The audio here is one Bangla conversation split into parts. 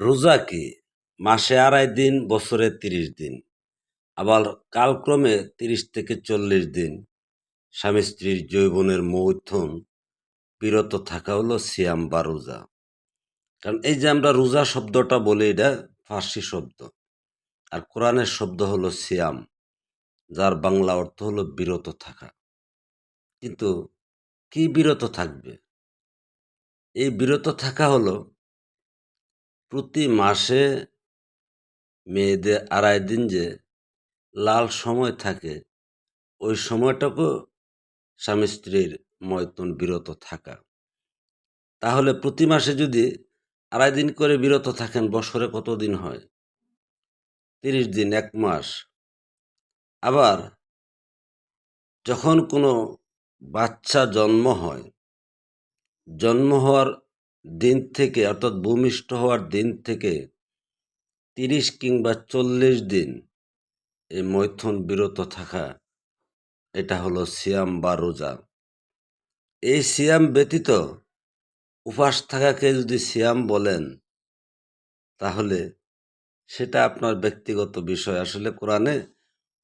রোজা কি? মাসে আড়াই দিন, বছরে তিরিশ দিন। আবার কালক্রমে তিরিশ থেকে চল্লিশ দিন। স্বামী স্ত্রীর যৌবনের মৈথুন বিরত থাকা হলো সিয়াম বা রোজা। কারণ এই যে আমরা রোজা শব্দটা বলি, এটা ফার্সি শব্দ। আর কোরআনের শব্দ হলো সিয়াম, যার বাংলা অর্থ হলো বিরত থাকা। কিন্তু কি বিরত থাকবে? এই বিরত থাকা হলো প্রতি মাসে মেয়েদের আড়াই দিন যে লাল সময় থাকে, ওই সময়টাকেও স্বামী স্ত্রীর মৈথুন বিরত থাকা। তাহলে প্রতি মাসে যদি আড়াই দিন করে বিরত থাকেন, বছরে কত দিন হয়? তিরিশ দিন, এক মাস। আবার যখন কোনো বাচ্চা জন্ম হয়, জন্ম হওয়ার দিন থেকে, অর্থাৎ ভূমিষ্ঠ হওয়ার দিন থেকে তিরিশ কিংবা চল্লিশ দিন এই মৈথুন বিরত থাকা, এটা হলো সিয়াম বা রোজা। এই সিয়াম ব্যতীত উপাস থাকাকে যদি সিয়াম বলেন, তাহলে সেটা আপনার ব্যক্তিগত বিষয়। আসলে কোরআনে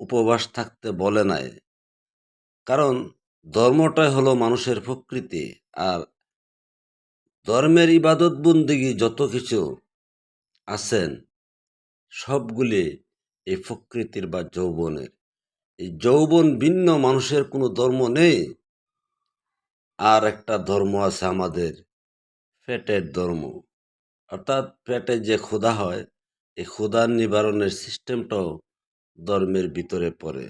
উপবাস থাকতে বলে নাই। কারণ ধর্মটাই হলো মানুষের প্রকৃতি, আর ধর্মের ইবাদত বন্দিগি যত কিছু আছেন, সবগুলি এই প্রকৃতির বা যৌবনের। এই যৌবন ভিন্ন, মানুষের কোনো ধর্ম নেই। আর একটা ধর্ম আছে আমাদের পেটের ধর্ম। অর্থাৎ পেটে যে ক্ষুধা হয়, এই ক্ষুধার নিবারণের সিস্টেমটাও ধর্মের ভিতরে পড়ে।